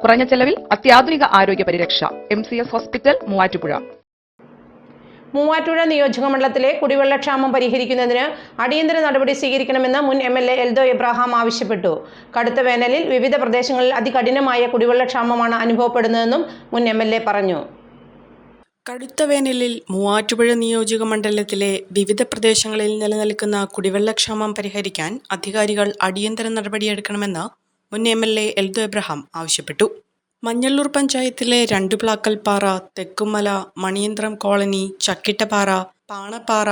കുറഞ്ഞ ചെലവിൽ അത്യാധുനിക ആരോഗ്യ പരിരക്ഷ. M C S hospital Muvattupuzha. Muvattupuzha നിയോജകമണ്ഡലത്തിലെ കുടിവെള്ളക്ഷാമം പരിഹരിക്കുന്നതിന് അടിയന്തര നടപടി സ്വീകരിക്കണമെന്ന് മുൻ M L A Eldho Abraham ആവശ്യപ്പെട്ടു. കടുത്ത വേനലിൽ വിവിധ പ്രദേശങ്ങളിൽ അതികഠിനമായ കുടിവെള്ളക്ഷാമമാണ് അനുഭവപ്പെടുന്നതെന്നും മുൻ എം എൽ എ പറഞ്ഞു. കടുത്ത വേനലിൽ മൂവാറ്റുപുഴ നിയോജക മണ്ഡലത്തിലെ വിവിധ പ്രദേശങ്ങളിൽ നിലനിൽക്കുന്ന കുടിവെള്ളക്ഷാമം പരിഹരിക്കാൻ അധികാരികൾ അടിയന്തര നടപടിയെടുക്കണമെന്ന് മുൻ M L A Eldho Abraham ആവശ്യപ്പെട്ടു. മഞ്ഞള്ളൂർ പഞ്ചായത്തിലെ രണ്ട് പ്ലാക്കൽപ്പാറ തെക്കുമല മണിയന്ത്രം കോളനി ചക്കിട്ടപ്പാറ പാണപ്പാറ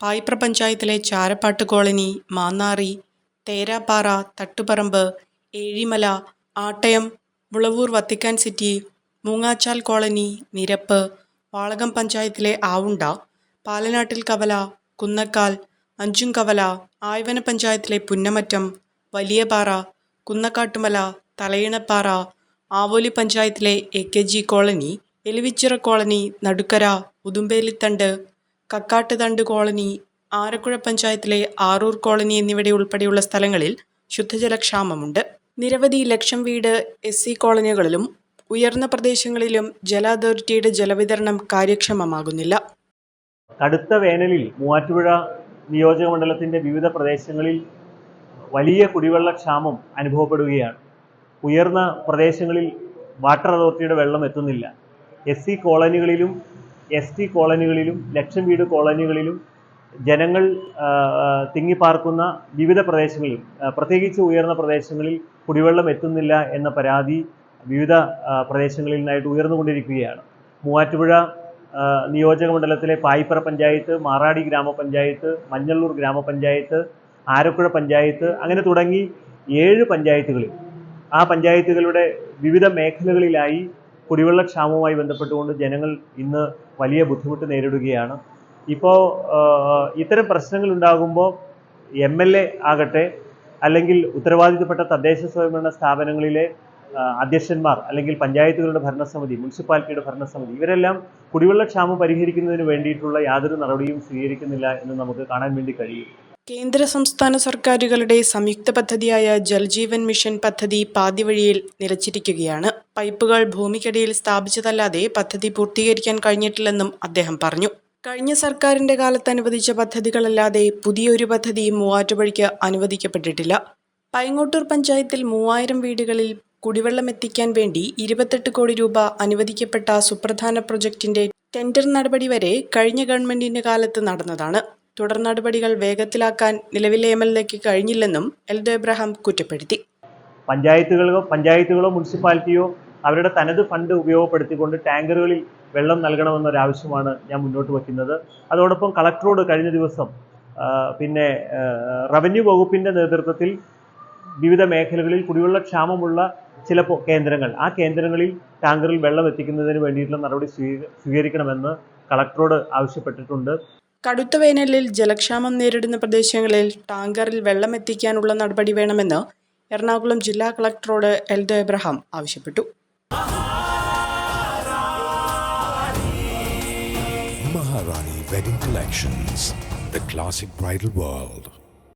പായിപ്ര പഞ്ചായത്തിലെ Charappattu colony Mannari Therappara Thattuparambu Ezhimala Attayam Mulavoor Vatican City Moongachal colony Nirappu Valakam പഞ്ചായത്തിലെ ആവുണ്ട പാലനാട്ടിൽ കവല കുന്നക്കാൽ അഞ്ചും കവല ആയവന പഞ്ചായത്തിലെ പുന്നമറ്റം വലിയപാറ കുന്നക്കാട്ടുമല തലയിണപ്പാറ ആവോലി പഞ്ചായത്തിലെ A K G colony Elivichira colony Nadukkara Udumbelithandu Kakkattuthandu colony Arakkuzha പഞ്ചായത്തിലെ ആറൂർ കോളനി എന്നിവിടെ ഉൾപ്പെടെയുള്ള സ്ഥലങ്ങളിൽ ശുദ്ധജലക്ഷാമമുണ്ട്. നിരവധി ലക്ഷം വീട് എസ് സി കോളനികളിലും ഉയർന്ന പ്രദേശങ്ങളിലും ജല അതോറിറ്റിയുടെ ജലവിതരണം കാര്യക്ഷമമാകുന്നില്ല. കടുത്ത വേനലിൽ മൂവാറ്റുപുഴ നിയോജകമണ്ഡലത്തിന്റെ വിവിധ പ്രദേശങ്ങളിൽ വലിയ കുടിവെള്ള ക്ഷാമം അനുഭവപ്പെടുകയാണ്. ഉയർന്ന പ്രദേശങ്ങളിൽ വാട്ടർ അതോറിറ്റിയുടെ വെള്ളം എത്തുന്നില്ല. എസ് സി കോളനികളിലും എസ് ടി കോളനികളിലും ലക്ഷം വീട് കോളനികളിലും ജനങ്ങൾ തിങ്ങിപ്പാർക്കുന്ന വിവിധ പ്രദേശങ്ങളിൽ പ്രത്യേകിച്ച് ഉയർന്ന പ്രദേശങ്ങളിൽ കുടിവെള്ളം എത്തുന്നില്ല എന്ന പരാതി വിവിധ പ്രദേശങ്ങളിൽ നിന്നായിട്ട് ഉയർന്നുകൊണ്ടിരിക്കുകയാണ്. മൂവാറ്റുപുഴ നിയോജക മണ്ഡലത്തിലെ പായിപ്പറ പഞ്ചായത്ത് മാറാടി ഗ്രാമപഞ്ചായത്ത് മഞ്ഞള്ളൂർ ഗ്രാമപഞ്ചായത്ത് ആരക്കുഴ പഞ്ചായത്ത് അങ്ങനെ തുടങ്ങി ഏഴ് പഞ്ചായത്തുകളിൽ. ആ പഞ്ചായത്തുകളുടെ വിവിധ മേഖലകളിലായി കുടിവെള്ളക്ഷാമവുമായി ബന്ധപ്പെട്ടുകൊണ്ട് ജനങ്ങൾ ഇന്ന് വലിയ ബുദ്ധിമുട്ട് നേരിടുകയാണ്. ഇപ്പോൾ ഇത്തരം പ്രശ്നങ്ങൾ ഉണ്ടാകുമ്പോൾ എം എൽ എ ആകട്ടെ അല്ലെങ്കിൽ ഉത്തരവാദിത്തപ്പെട്ട തദ്ദേശ സ്വയംഭരണ സ്ഥാപനങ്ങളിലെ അധ്യക്ഷന്മാർ അല്ലെങ്കിൽ പഞ്ചായത്തുകളുടെ ഭരണസമിതി മുനിസിപ്പാലിറ്റിയുടെ ഭരണസമിതി ഇവരെല്ലാം കുടിവെള്ളക്ഷാമം പരിഹരിക്കുന്നതിന് വേണ്ടിയിട്ടുള്ള യാതൊരു നടപടിയും സ്വീകരിക്കുന്നില്ല എന്ന് നമുക്ക് കാണാൻ വേണ്ടി കഴിയും. കേന്ദ്ര സംസ്ഥാന സർക്കാരുകളുടെ സംയുക്ത പദ്ധതിയായ ജൽജീവൻ മിഷൻ പദ്ധതി പാതിവഴിയിൽ നിലച്ചിരിക്കുകയാണ്. പൈപ്പുകൾ ഭൂമിക്കടിയിൽ സ്ഥാപിച്ചതല്ലാതെ പദ്ധതി പൂർത്തീകരിക്കാൻ കഴിഞ്ഞിട്ടില്ലെന്നും അദ്ദേഹം പറഞ്ഞു. കഴിഞ്ഞ സർക്കാരിന്റെ കാലത്ത് അനുവദിച്ച പദ്ധതികളല്ലാതെ പുതിയൊരു പദ്ധതിയും മൂവാറ്റുപുഴയ്ക്ക് അനുവദിക്കപ്പെട്ടിട്ടില്ല. പൈങ്ങോട്ടൂർ പഞ്ചായത്തിൽ മൂവായിരം വീടുകളിൽ കുടിവെള്ളം എത്തിക്കാൻ വേണ്ടി ഇരുപത്തെട്ട് കോടി രൂപ അനുവദിക്കപ്പെട്ട സുപ്രധാന പ്രൊജക്ടിന്റെ ടെൻഡർ നടപടി വരെ കഴിഞ്ഞ ഗവൺമെന്റിന്റെ കാലത്ത് നടന്നതാണ്. തുടർ നടപടികൾ വേഗത്തിലാക്കാൻ നിലവിലെ എം എൽ എക്ക് കഴിഞ്ഞില്ലെന്നും എൽദോ എബ്രഹാം കുറ്റപ്പെടുത്തി. പഞ്ചായത്തുകളോ പഞ്ചായത്തുകളോ മുനിസിപ്പാലിറ്റിയോ അവരുടെ തനത് ഫണ്ട് ഉപയോഗപ്പെടുത്തിക്കൊണ്ട് ടാങ്കറുകളിൽ വെള്ളം നൽകണമെന്നൊരാവശ്യമാണ് ഞാൻ മുന്നോട്ട് വയ്ക്കുന്നത്. അതോടൊപ്പം കളക്ടറോട് കഴിഞ്ഞ ദിവസം പിന്നെ റവന്യൂ വകുപ്പിന്റെ നേതൃത്വത്തിൽ വിവിധ മേഖലകളിൽ കുടിവെള്ള ക്ഷാമമുള്ള ചില കേന്ദ്രങ്ങൾ ആ കേന്ദ്രങ്ങളിൽ ടാങ്കറിൽ വെള്ളം എത്തിക്കുന്നതിന് വേണ്ടിയിട്ടുള്ള നടപടി സ്വീക- സ്വീകരിക്കണമെന്ന് കളക്ടറോട് ആവശ്യപ്പെട്ടിട്ടുണ്ട്. കടുത്ത വേനലിൽ ജലക്ഷാമം നേരിടുന്ന പ്രദേശങ്ങളിൽ ടാങ്കറിൽ വെള്ളം എത്തിക്കാനുള്ള നടപടി വേണമെന്ന് എറണാകുളം ജില്ലാ കളക്ടറോട് എൽദോ എബ്രഹാം ആവശ്യപ്പെട്ടു Maharani wedding collections the classic bridal world.